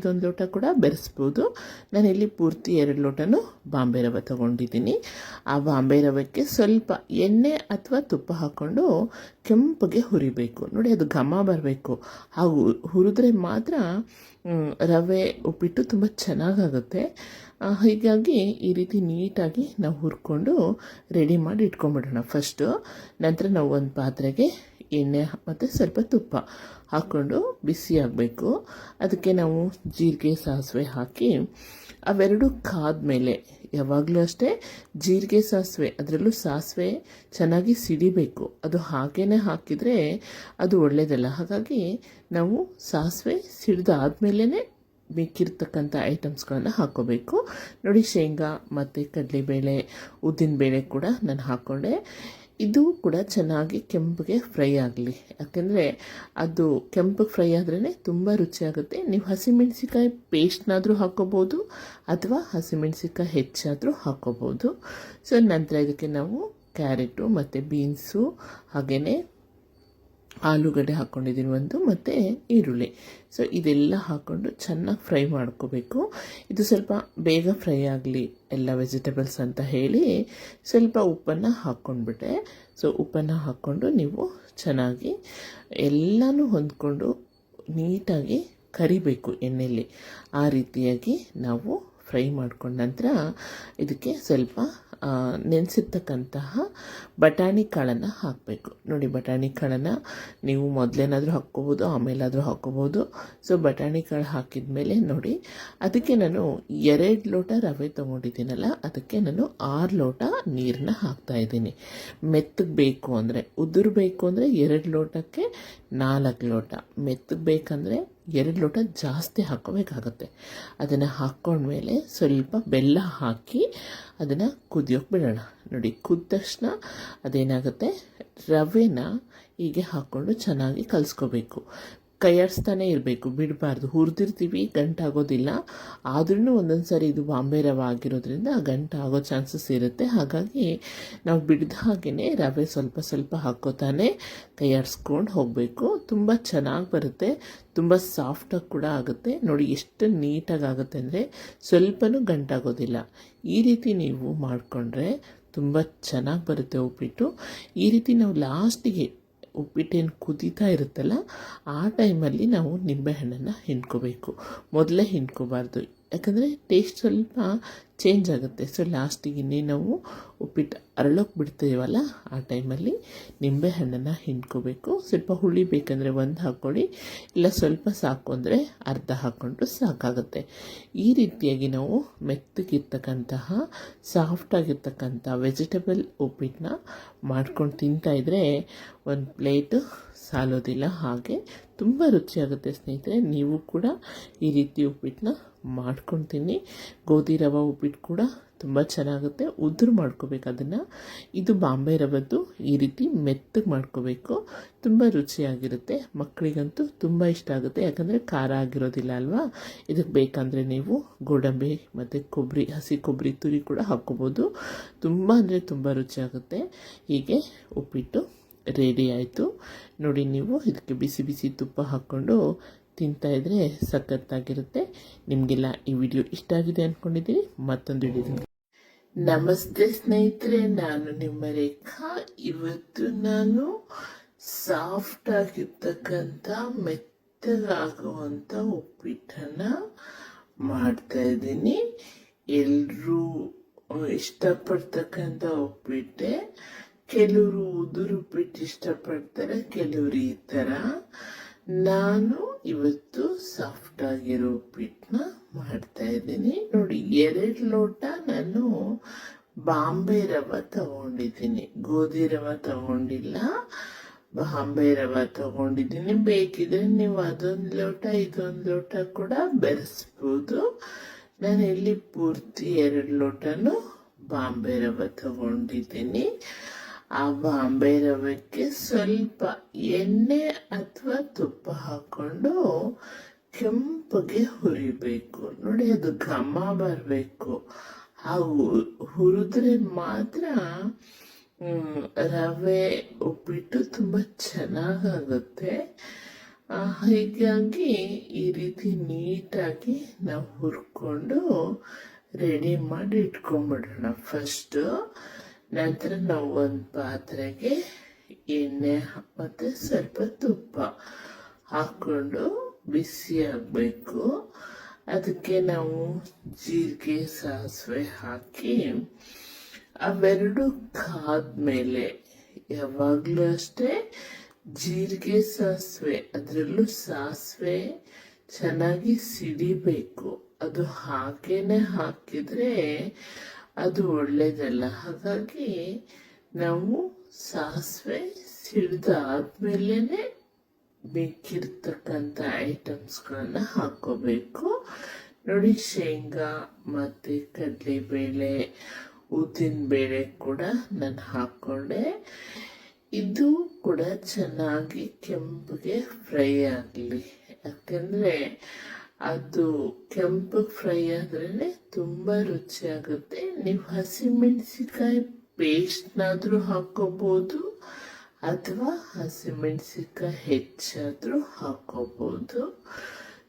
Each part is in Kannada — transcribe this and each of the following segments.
ಇದೊಂದು ಲೋಟ ಕೂಡ ಬೆರೆಸ್ಬೋದು. ನಾನಿಲ್ಲಿ ಪೂರ್ತಿ ಎರಡು ಲೋಟನೂ ಬಾಂಬೆ ರವೆ ತಗೊಂಡಿದ್ದೀನಿ. ಆ ಬಾಂಬೆ ರವೆಗೆ ಸ್ವಲ್ಪ ಎಣ್ಣೆ ಅಥವಾ ತುಪ್ಪ ಹಾಕ್ಕೊಂಡು ಕೆಂಪಗೆ ಹುರಿಬೇಕು. ನೋಡಿ, ಅದು ಘಮ ಬರಬೇಕು. ಹಾಗೂ ಹುರಿದ್ರೆ ಮಾತ್ರ ರವೆ ಉಪ್ಪಿಟ್ಟು ತುಂಬ ಚೆನ್ನಾಗಾಗುತ್ತೆ. ಹೀಗಾಗಿ ಈ ರೀತಿ ನೀಟಾಗಿ ನಾವು ಹುರ್ಕೊಂಡು ರೆಡಿ ಮಾಡಿ ಇಟ್ಕೊಂಡ್ಬಿಡೋಣ. ಫಸ್ಟು, ನಂತರ ನಾವು ಒಂದು ಪಾತ್ರೆಗೆ ಎಣ್ಣೆ ಮತ್ತು ಸ್ವಲ್ಪ ತುಪ್ಪ ಹಾಕ್ಕೊಂಡು ಬಿಸಿ ಆಗಬೇಕು. ಅದಕ್ಕೆ ನಾವು ಜೀರಿಗೆ, ಸಾಸಿವೆ ಹಾಕಿ ಅವೆರಡು ಕಾದ್ಮೇಲೆ ಯಾವಾಗಲೂ ಅಷ್ಟೇ ಜೀರಿಗೆ, ಸಾಸಿವೆ ಅದರಲ್ಲೂ ಸಾಸಿವೆ ಚೆನ್ನಾಗಿ ಸಿಡಿಬೇಕು. ಅದು ಹಾಗೇ ಹಾಕಿದರೆ ಅದು ಒಳ್ಳೆಯದಲ್ಲ ಹಾಗಾಗಿ ನಾವು ಸಾಸಿವೆ ಸಿಡಿದಾದ್ಮೇಲೇ ಬೇಕಿರ್ತಕ್ಕಂಥ ಐಟಮ್ಸ್ಗಳನ್ನು ಹಾಕ್ಕೋಬೇಕು ನೋಡಿ ಶೇಂಗಾ ಮತ್ತು ಕಡಲೆಬೇಳೆ, ಉದ್ದಿನಬೇಳೆ ಕೂಡ ನಾನು ಹಾಕ್ಕೊಂಡೆ ಇದು ಕೂಡ ಚೆನ್ನಾಗಿ ಕೆಂಪಗೆ ಫ್ರೈ ಆಗಲಿ. ಯಾಕೆಂದರೆ ಅದು ಕೆಂಪಗೆ ಫ್ರೈ ಆದ್ರೇ ತುಂಬ ರುಚಿಯಾಗುತ್ತೆ. ನೀವು ಹಸಿಮೆಣಸಿಕಾಯಿ ಪೇಸ್ಟ್ನಾದರೂ ಹಾಕೋಬೋದು ಅಥವಾ ಹಸಿಮೆಣಸಿಕಾಯಿ ಹೆಚ್ಚಾದರೂ ಹಾಕೋಬೋದು. ಸೊ ನಂತರ ಇದಕ್ಕೆ ನಾವು ಕ್ಯಾರೆಟು ಮತ್ತು ಬೀನ್ಸು ಹಾಗೆಯೇ ಆಲೂಗಡ್ಡೆ ಹಾಕ್ಕೊಂಡಿದ್ದೀನಿ ಒಂದು ಮತ್ತು ಈರುಳ್ಳಿ. ಸೊ ಇದೆಲ್ಲ ಹಾಕ್ಕೊಂಡು ಚೆನ್ನಾಗಿ ಫ್ರೈ ಮಾಡ್ಕೋಬೇಕು. ಇದು ಸ್ವಲ್ಪ ಬೇಗ ಫ್ರೈ ಆಗಲಿ, ಎಲ್ಲ ವೆಜಿಟೇಬಲ್ಸ್ ಅಂತ ಹೇಳಿ ಸ್ವಲ್ಪ ಉಪ್ಪನ್ನು ಹಾಕ್ಕೊಂಡ್ಬಿಟ್ಟೆ ಸೊ ಉಪ್ಪನ್ನು ಹಾಕ್ಕೊಂಡು ನೀವು ಚೆನ್ನಾಗಿ ಎಲ್ಲನೂ ಹೊಂದ್ಕೊಂಡು ನೀಟಾಗಿ ಕರಿಬೇಕು ಎಣ್ಣೆಯಲ್ಲಿ ಆ ರೀತಿಯಾಗಿ ನಾವು ಫ್ರೈ ಮಾಡ್ಕೊಂಡ ನಂತರ ಇದಕ್ಕೆ ಸ್ವಲ್ಪ ನೆನೆಸಿರ್ತಕ್ಕಂತಹ ಬಟಾಣಿ ಕಾಳನ್ನು ಹಾಕಬೇಕು. ನೋಡಿ, ಬಟಾಣಿ ಕಾಳನ್ನು ನೀವು ಮೊದಲೇನಾದರೂ ಹಾಕ್ಕೋಬೋದು, ಆಮೇಲಾದರೂ ಹಾಕ್ಕೋಬೋದು. ಸೊ ಬಟಾಣಿ ಕಾಳು ಹಾಕಿದ ಮೇಲೆ ನೋಡಿ, ಅದಕ್ಕೆ ನಾನು ಎರಡು ಲೋಟ ರವೆ ತೊಗೊಂಡಿದ್ದೀನಲ್ಲ, ಅದಕ್ಕೆ ನಾನು ಆರು ಲೋಟ ನೀರನ್ನ ಹಾಕ್ತಾ ಇದ್ದೀನಿ. ಮೆತ್ತಗೆ ಬೇಕು ಅಂದರೆ ಉದುರು ಬೇಕು ಅಂದರೆ ಎರಡು ಲೋಟಕ್ಕೆ ನಾಲ್ಕು ಲೋಟ. ಮೆತ್ತಗೆ ಬೇಕಂದರೆ ಎರಡು ಲೋಟ ಜಾಸ್ತಿ ಹಾಕ್ಕೋಬೇಕಾಗತ್ತೆ. ಅದನ್ನು ಹಾಕ್ಕೊಂಡ್ಮೇಲೆ ಸ್ವಲ್ಪ ಬೆಲ್ಲ ಹಾಕಿ ಅದನ್ನು ಕುದಿಯೋಕೆ ಬಿಡೋಣ. ನೋಡಿ ಕುದ್ದ ತಕ್ಷಣ ಅದೇನಾಗುತ್ತೆ? ರವೆನ ಹೀಗೆ ಹಾಕ್ಕೊಂಡು ಚೆನ್ನಾಗಿ ಕಲಿಸ್ಕೋಬೇಕು. ಕೈಯಾಡಿಸ್ತಾನೆ ಇರಬೇಕು, ಬಿಡಬಾರ್ದು. ಹುರಿದಿರ್ತೀವಿ, ಗಂಟಾಗೋದಿಲ್ಲ. ಆದ್ರೂ ಒಂದೊಂದು ಸಾರಿ ಇದು ಬಾಂಬೆ ರವೆ ಆಗಿರೋದ್ರಿಂದ ಗಂಟಾಗೋ ಚಾನ್ಸಸ್ ಇರುತ್ತೆ. ಹಾಗಾಗಿ ನಾವು ಬಿಡ್ದ ಹಾಗೆಯೇ ರವೆ ಸ್ವಲ್ಪ ಸ್ವಲ್ಪ ಹಾಕೋತಾನೆ ಕೈಯಾಡಿಸ್ಕೊಂಡು ಹೋಗಬೇಕು. ತುಂಬ ಚೆನ್ನಾಗಿ ಬರುತ್ತೆ. ತುಂಬ ಸಾಫ್ಟಾಗಿ ಕೂಡ ಆಗುತ್ತೆ. ನೋಡಿ, ಎಷ್ಟು ನೀಟಾಗಿ ಆಗುತ್ತೆ ಅಂದರೆ ಸ್ವಲ್ಪನೂ ಗಂಟಾಗೋದಿಲ್ಲ. ಈ ರೀತಿ ನೀವು ಮಾಡಿಕೊಂಡ್ರೆ ತುಂಬ ಚೆನ್ನಾಗಿ ಬರುತ್ತೆ ಉಪ್ಪಿಟ್ಟು. ಈ ರೀತಿ ನಾವು ಲಾಸ್ಟಿಗೆ ಉಪ್ಪಿಟ್ಟೇನು ಕುದೀತಾ ಇರುತ್ತಲ್ಲ ಆ ಟೈಮಲ್ಲಿ ನಾವು ನಿಂಬೆಹಣ್ಣನ್ನು ಹಿಂಡ್ಕೋಬೇಕು. ಮೊದಲೇ ಹಿಂಡ್ಕೋಬಾರ್ದು. ಯಾಕಂದರೆ ಟೇಸ್ಟ್ ಸ್ವಲ್ಪ ಚೇಂಜ್ ಆಗುತ್ತೆ. ಸೊ ಲಾಸ್ಟಿಗೆ ಇನ್ನೇ ನಾವು ಉಪ್ಪಿಟ್ಟು ಅರಳೋಕೆ ಬಿಡ್ತೀವಲ್ಲ, ಆ ಟೈಮಲ್ಲಿ ನಿಂಬೆಹಣ್ಣನ್ನು ಹಿಂಡ್ಕೋಬೇಕು. ಸ್ವಲ್ಪ ಹುಳಿ ಬೇಕಂದರೆ ಒಂದು ಹಾಕ್ಕೊಳ್ಳಿ, ಇಲ್ಲ ಸ್ವಲ್ಪ ಸಾಕು ಅಂದರೆ ಅರ್ಧ ಹಾಕ್ಕೊಂಡು ಸಾಕಾಗುತ್ತೆ. ಈ ರೀತಿಯಾಗಿ ನಾವು ಮೆತ್ತಗಿರ್ತಕ್ಕಂತಹ ಸಾಫ್ಟಾಗಿರ್ತಕ್ಕಂಥ ವೆಜಿಟೇಬಲ್ ಉಪ್ಪಿಟ್ಟನ್ನ ಮಾಡ್ಕೊಂಡು ತಿಂತಾಯಿದ್ರೆ ಒಂದು ಪ್ಲೇಟು ಸಾಲೋದಿಲ್ಲ, ಹಾಗೆ ತುಂಬ ರುಚಿಯಾಗುತ್ತೆ ಸ್ನೇಹಿತರೆ. ನೀವು ಕೂಡ ಈ ರೀತಿ ಉಪ್ಪಿಟ್ಟನ್ನ ಮಾಡ್ಕೊಳ್ತೀನಿ ಗೋಧಿ ರವೆ ಉಪ್ಪಿಟ್ಟು ಕೂಡ ತುಂಬ ಚೆನ್ನಾಗುತ್ತೆ. ಉದುರು ಮಾಡ್ಕೋಬೇಕು ಅದನ್ನು. ಇದು ಬಾಂಬೆ ರವದ್ದು ಈ ರೀತಿ ಮೆತ್ತಗೆ ಮಾಡ್ಕೋಬೇಕು. ತುಂಬ ರುಚಿಯಾಗಿರುತ್ತೆ. ಮಕ್ಕಳಿಗಂತೂ ತುಂಬ ಇಷ್ಟ ಆಗುತ್ತೆ. ಯಾಕಂದರೆ ಖಾರ ಆಗಿರೋದಿಲ್ಲ ಅಲ್ವಾ? ಇದಕ್ಕೆ ಬೇಕಂದರೆ ನೀವು ಗೋಡಂಬಿ ಮತ್ತು ಕೊಬ್ಬರಿ ಹಸಿ ಕೊಬ್ಬರಿ ತುರಿ ಕೂಡ ಹಾಕ್ಕೋಬೋದು. ತುಂಬ ಅಂದರೆ ತುಂಬ ರುಚಿಯಾಗುತ್ತೆ. ಹೀಗೆ ಉಪ್ಪಿಟ್ಟು ರೆಡಿ ಆಯಿತು. ನೋಡಿ ನೀವು ಇದಕ್ಕೆ ಬಿಸಿ ಬಿಸಿ ತುಪ್ಪ ಹಾಕ್ಕೊಂಡು ತಿಂತಾಯಿದ್ರೆ ಸಖತ್ತಾಗಿರುತ್ತೆ. ನಿಮಗೆಲ್ಲ ಈ ವಿಡಿಯೋ ಇಷ್ಟ ಆಗಿದೆ ಅಂದ್ಕೊಂಡಿದ್ದೀನಿ ಮತ್ತೊಂದು ವಿಡಿಯೋ ನಮಸ್ತೆ ಸ್ನೇಹಿತರೆ, ನಾನು ನಿಮ್ಮ ರೇಖಾ. ಇವತ್ತು ನಾನು ಸಾಫ್ಟ್ ಆಗಿರ್ತಕ್ಕಂಥ ಮೆತ್ತಗಾಗುವಂಥ ಉಪ್ಪಿಟ್ಟನ್ನು ಮಾಡ್ತಾ ಇದ್ದೀನಿ. ಎಲ್ಲರೂ ಇಷ್ಟಪಡ್ತಕ್ಕಂಥ ಉಪ್ಪಿಟ್ಟೆ. ಕೆಲವರು ಉದುರು ಬಿಟ್ಟು ಇಷ್ಟಪಡ್ತಾರೆ ಕೆಲವರು ಈ ಥರ ನಾನು ಇವತ್ತು ಸಾಫ್ಟ್ ಆಗಿರೋ ಉಪ್ಪಿಟ್ಟನ್ನ ಮಾಡ್ತಾ ಇದ್ದೀನಿ. ನೋಡಿ, ಎರಡು ಲೋಟ ನಾನು ಬಾಂಬೆ ರವ ತಗೊಂಡಿದ್ದೀನಿ. ಗೋಧಿ ರವ ತಗೊಂಡಿಲ್ಲ, ಬಾಂಬೆ ರವ ತಗೊಂಡಿದ್ದೀನಿ. ಬೇಕಿದ್ರೆ ನೀವು ಅದೊಂದು ಲೋಟ, ಇದೊಂದು ಲೋಟ ಕೂಡ ಬೆರೆಸ್ಬೋದು. ನಾನು ಇಲ್ಲಿ ಪೂರ್ತಿ ಎರಡು ಲೋಟನು ಬಾಂಬೆ ರವ ತಗೊಂಡಿದ್ದೀನಿ. ಆ ಬಾಂಬೆ ರವೆಗೆ ಸ್ವಲ್ಪ ಎಣ್ಣೆ ಅಥವಾ ತುಪ್ಪ ಹಾಕೊಂಡು ಕೆಂಪಗೆ ಹುರಿಬೇಕು. ನೋಡಿ, ಅದು ಘಮ ಬರಬೇಕು. ಆ ಹು- ಹುರಿದ್ರೆ ಮಾತ್ರ ರವೆ ಉಪ್ಪಿಟ್ಟು ತುಂಬ ಚೆನ್ನಾಗಾಗುತ್ತೆ. ಹೀಗಾಗಿ ಈ ರೀತಿ ನೀಟಾಗಿ ನಾವು ಹುರ್ಕೊಂಡು ರೆಡಿ ಮಾಡಿ ಇಟ್ಕೊಂಡ್ಬಿಡೋಣ. ಫಸ್ಟು ನಂತರ ನಾವು ಒಂದು ಪಾತ್ರೆಗೆ ಎಣ್ಣೆ ಮತ್ತು ಸ್ವಲ್ಪ ತುಪ್ಪ ಹಾಕ್ಕೊಂಡು ಬಿಸಿ ಆಗಬೇಕು. ಅದಕ್ಕೆ ನಾವು ಜೀರಿಗೆ, ಸಾಸಿವೆ ಹಾಕಿ ಅವೆರಡು ಕಾದ್ಮೇಲೆ ಯಾವಾಗಲೂ ಅಷ್ಟೇ ಜೀರಿಗೆ, ಸಾಸಿವೆ, ಅದರಲ್ಲೂ ಸಾಸಿವೆ ಚೆನ್ನಾಗಿ ಸಿಡಿಬೇಕು. ಅದು ಹಾಗೇನೆ ಹಾಕಿದ್ರೆ ಅದು ಒಳ್ಳೇದಲ್ಲ. ಹಾಗಾಗಿ ನಾವು ಸಾಸಿವೆ ಸಿಡ್ದಾದ್ಮೇಲೆ ಬೇಕಿರ್ತಕ್ಕಂಥ ಐಟಮ್ಸ್ಗಳನ್ನ ಹಾಕೋಬೇಕು. ನೋಡಿ, ಶೇಂಗಾ ಮತ್ತು ಕಡಲೆಬೇಳೆ ಉದ್ದಿನಬೇಳೆ ಕೂಡ ನಾನು ಹಾಕ್ಕೊಂಡೆ. ಇದು ಕೂಡ ಚೆನ್ನಾಗಿ ಕೆಂಪಗೆ ಫ್ರೈ ಆಗಲಿ. ಯಾಕೆಂದರೆ ಅದು ಕೆಂಪಗೆ ಫ್ರೈ ಆದ್ರೇ ತುಂಬ ರುಚಿಯಾಗುತ್ತೆ. ನೀವು ಹಸಿಮೆಣಸಿಕಾಯಿ ಪೇಸ್ಟ್ನಾದರೂ ಹಾಕೋಬೋದು ಅಥವಾ ಹಸಿಮೆಣಸಿಕಾಯಿ ಹೆಚ್ಚಾದರೂ ಹಾಕೋಬೋದು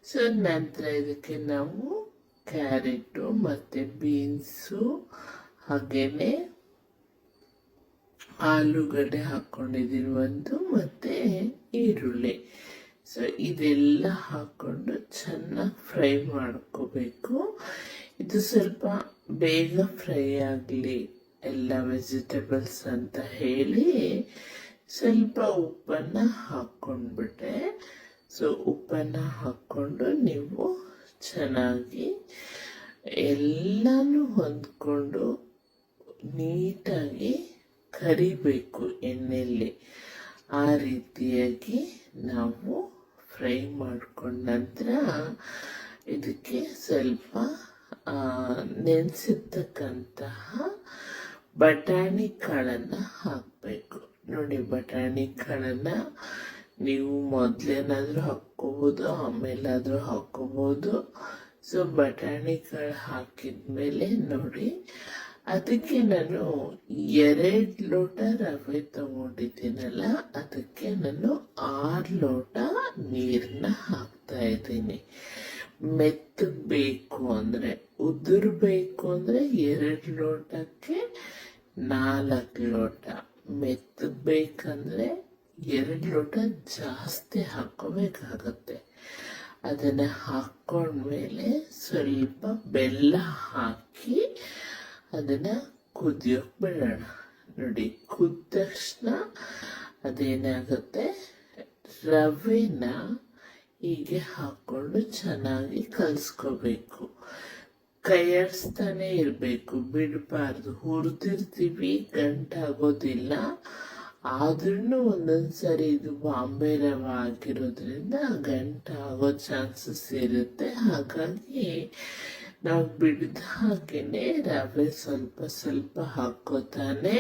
ಸೊ ನಂತರ ಇದಕ್ಕೆ ನಾವು ಕ್ಯಾರೆಟು ಮತ್ತು ಬೀನ್ಸು ಹಾಗೆಯೇ ಆಲೂಗಡ್ಡೆ ಹಾಕ್ಕೊಂಡಿದ್ದೀನಿ ಒಂದು, ಮತ್ತು ಈರುಳ್ಳಿ. ಸೊ ಇದೆಲ್ಲ ಹಾಕ್ಕೊಂಡು ಚೆನ್ನಾಗಿ ಫ್ರೈ ಮಾಡ್ಕೋಬೇಕು. ಇದು ಸ್ವಲ್ಪ ಬೇಗ ಫ್ರೈ ಆಗಲಿ, ಎಲ್ಲ ವೆಜಿಟೇಬಲ್ಸ್ ಅಂತ ಹೇಳಿ ಸ್ವಲ್ಪ ಉಪ್ಪನ್ನು ಹಾಕ್ಕೊಂಡ್ಬಿಟ್ಟೆ. ಸೊ ಉಪ್ಪನ್ನು ಹಾಕ್ಕೊಂಡು ನೀವು ಚೆನ್ನಾಗಿ ಎಲ್ಲನೂ ಹೊಂದ್ಕೊಂಡು ನೀಟಾಗಿ ಕರಿಬೇಕು ಎಣ್ಣೆಯಲ್ಲಿ. ಆ ರೀತಿಯಾಗಿ ನಾವು ಫ್ರೈ ಮಾಡ್ಕೊಂಡ ನಂತರ ಇದಕ್ಕೆ ಸ್ವಲ್ಪ ನೆನೆಸಿರ್ತಕ್ಕಂತಹ ಬಟಾಣಿ ಕಾಳನ್ನು ಹಾಕಬೇಕು. ನೋಡಿ, ಬಟಾಣಿ ಕಾಳನ್ನು ನೀವು ಮೊದಲೇನಾದರೂ ಹಾಕ್ಕೋಬೋದು, ಆಮೇಲಾದರೂ ಹಾಕ್ಕೋಬೋದು. ಸೊ, ಬಟಾಣಿ ಕಾಳು ಹಾಕಿದ್ಮೇಲೆ ನೋಡಿ, ಅದಕ್ಕೆ ನಾನು ಎರಡು ಲೋಟ ರವೆ ತಗೊಂಡಿದ್ದೀನಲ್ಲ, ಅದಕ್ಕೆ ನಾನು ಆರು ಲೋಟ ನೀರನ್ನ ಹಾಕ್ತಾ ಇದ್ದೀನಿ. ಮೆತ್ತಗ್ ಬೇಕು ಅಂದರೆ, ಉದುರ್ಬೇಕು ಅಂದರೆ ಎರಡು ಲೋಟಕ್ಕೆ ನಾಲ್ಕು ಲೋಟ. ಮೆತ್ತಗ್ ಬೇಕಂದ್ರೆ ಎರಡು ಲೋಟ ಜಾಸ್ತಿ ಹಾಕೋಬೇಕಾಗತ್ತೆ ಅದನ್ನು ಹಾಕ್ಕೊಂಡ್ಮೇಲೆ ಸ್ವಲ್ಪ ಬೆಲ್ಲ ಹಾಕಿ ಅದನ್ನು ಕುದಿಯೋಕೆ ಬಿಡೋಣ. ನೋಡಿ, ಕುದ್ದ ತಕ್ಷಣ ಅದೇನಾಗುತ್ತೆ? ರವೆನ ಹೀಗೆ ಹಾಕ್ಕೊಂಡು ಚೆನ್ನಾಗಿ ಕಲಿಸ್ಕೋಬೇಕು. ಕೈಯಾಡಿಸ್ತಾನೆ ಇರಬೇಕು. ಬಿಡಬಾರ್ದು. ಹುರಿದಿರ್ತೀವಿ. ಗಂಟಾಗೋದಿಲ್ಲ. ಆದ್ರೂ ಒಂದೊಂದು ಸರಿ ಇದು ಬಾಂಬೆ ರವ ಆಗಿರೋದ್ರಿಂದ ಗಂಟಾಗೋ ಚಾನ್ಸಸ್ ಇರುತ್ತೆ. ಹಾಗಾಗಿ ನಾವು ಬಿಡಿದ ಹಾಗೆಯೇ ರವೆ ಸ್ವಲ್ಪ ಸ್ವಲ್ಪ ಹಾಕೋತಾನೆ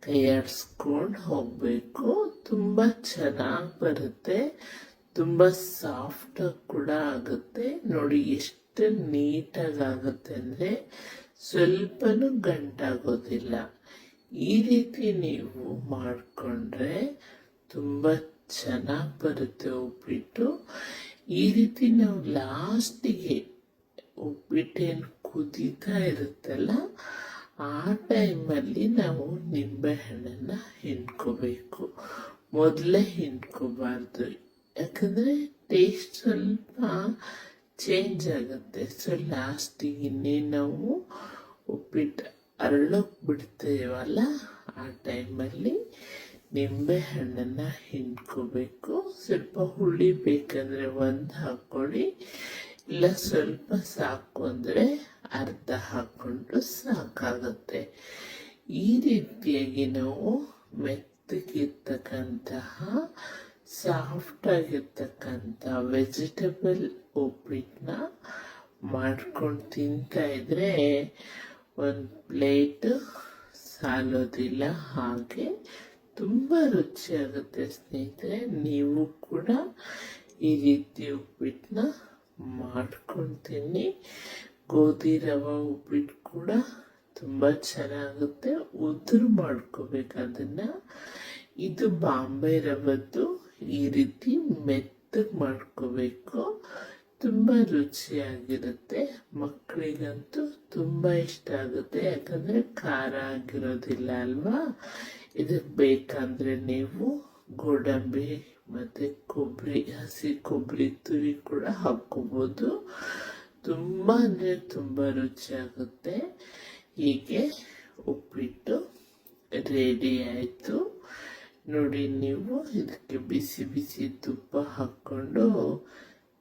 ಕೈಯಾಡಿಸ್ಕೊಂಡು ಹೋಗಬೇಕು. ತುಂಬ ಚೆನ್ನಾಗಿ ಬರುತ್ತೆ. ತುಂಬ ಸಾಫ್ಟ್ ಕೂಡ ಆಗುತ್ತೆ. ನೋಡಿ ಎಷ್ಟು ನೀಟಾಗಿ ಆಗುತ್ತೆ ಅಂದರೆ ಸ್ವಲ್ಪನೂ ಗಂಟಾಗೋದಿಲ್ಲ. ಈ ರೀತಿ ನೀವು ಮಾಡಿಕೊಂಡ್ರೆ ತುಂಬ ಚೆನ್ನಾಗಿ ಬರುತ್ತೆ ಉಪ್ಪಿಟ್ಟು. ಈ ರೀತಿ ನಾವು ಲಾಸ್ಟಿಗೆ ಉಪ್ಪಿಟ್ಟೇನು ಕುದೀತಾ ಇರುತ್ತಲ್ಲ, ಆ ಟೈಮಲ್ಲಿ ನಾವು ನಿಂಬೆಹಣ್ಣನ್ನು ಹಿಂಡ್ಕೋಬೇಕು. ಮೊದಲೇ ಹಿಂಡ್ಕೋಬಾರ್ದು. ಯಾಕಂದರೆ ಟೇಸ್ಟ್ ಸ್ವಲ್ಪ ಚೇಂಜ್ ಆಗುತ್ತೆ. ಸೊ ಲಾಸ್ಟಿಗೆ ಇನ್ನೇನು ನಾವು ಉಪ್ಪಿಟ್ಟು ಅರಳೋಕೆ ಬಿಡ್ತೇವಲ್ಲ? ಆ ಟೈಮಲ್ಲಿ ನಿಂಬೆ ಹಣ್ಣನ್ನು ಹಿಂಡ್ಕೋಬೇಕು. ಸ್ವಲ್ಪ ಹುಳಿ ಬೇಕಂದರೆ ಒಂದು ಹಾಕ್ಕೊಳ್ಳಿ ಇಲ್ಲ ಸ್ವಲ್ಪ ಸಾಕು ಅಂದರೆ ಅರ್ಧ ಹಾಕ್ಕೊಂಡು ಸಾಕಾಗುತ್ತೆ. ಈ ರೀತಿಯಾಗಿ ನಾವು ಮೆತ್ತಗಿರ್ತಕ್ಕಂತಹ ಸಾಫ್ಟ್ ಆಗಿರ್ತಕ್ಕಂಥ ವೆಜಿಟೇಬಲ್ ಉಪ್ಪಿಟ್ಟನ್ನ ಮಾಡ್ಕೊಂಡು ತಿಂತಾ ಇದ್ರೆ ಒಂದು ಪ್ಲೇಟ್ ಸಾಲೋದಿಲ್ಲ. ಹಾಗೆ ತುಂಬ ರುಚಿಯಾಗುತ್ತೆ ಸ್ನೇಹಿತರೆ. ನೀವು ಕೂಡ ಈ ರೀತಿ ಉಪ್ಪಿಟ್ಟನ್ನ ಮಾಡ್ಕೊಂಡು ತಿನ್ನಿ. ಗೋಧಿ ರವೆ ಉಪ್ಪಿಟ್ಟು ಕೂಡ ತುಂಬ ಚೆನ್ನಾಗುತ್ತೆ. ಉದುರು ಮಾಡ್ಕೋಬೇಕು ಅದನ್ನು. ಇದು ಬಾಂಬೆ ರವದ್ದು. ಈ ರೀತಿ ಮೆತ್ತ ಮೆತ್ತಗೆ ಮಾಡ್ಕೋಬೇಕು. ತುಂಬ ರುಚಿಯಾಗಿರುತ್ತೆ. ಮಕ್ಕಳಿಗಂತೂ ತುಂಬ ಇಷ್ಟ ಆಗುತ್ತೆ. ಯಾಕಂದರೆ ಖಾರ ಆಗಿರೋದಿಲ್ಲ ಅಲ್ವಾ? ಇದಕ್ಕೆ ಬೇಕಂದರೆ ನೀವು ಗೋಡಂಬಿ ಮತ್ತು ಕೊಬ್ಬರಿ ಹಸಿ ಕೊಬ್ಬರಿ ತುರಿ ಕೂಡ ಹಾಕ್ಕೋಬೋದು. ತುಂಬ ಅಂದರೆ ತುಂಬ ರುಚಿಯಾಗುತ್ತೆ. ಹೀಗೆ ಉಪ್ಪಿಟ್ಟು ರೆಡಿ ಆಯಿತು. ನೋಡಿ ನೀವು ಇದಕ್ಕೆ ಬಿಸಿ ಬಿಸಿ ತುಪ್ಪ ಹಾಕ್ಕೊಂಡು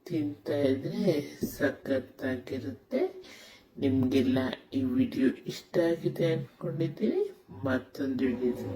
ತಿಂತಾ ಇದ್ರೆ ಸಖತ್ತಾಗಿರುತ್ತೆ. ನಿಮಗೆಲ್ಲ ಈ ವಿಡಿಯೋ ಇಷ್ಟ ಆಗಿದೆ ಅಂದ್ಕೊಂಡಿದ್ದೀನಿ ಮತ್ತೊಂದು ವಿಡಿಯೋ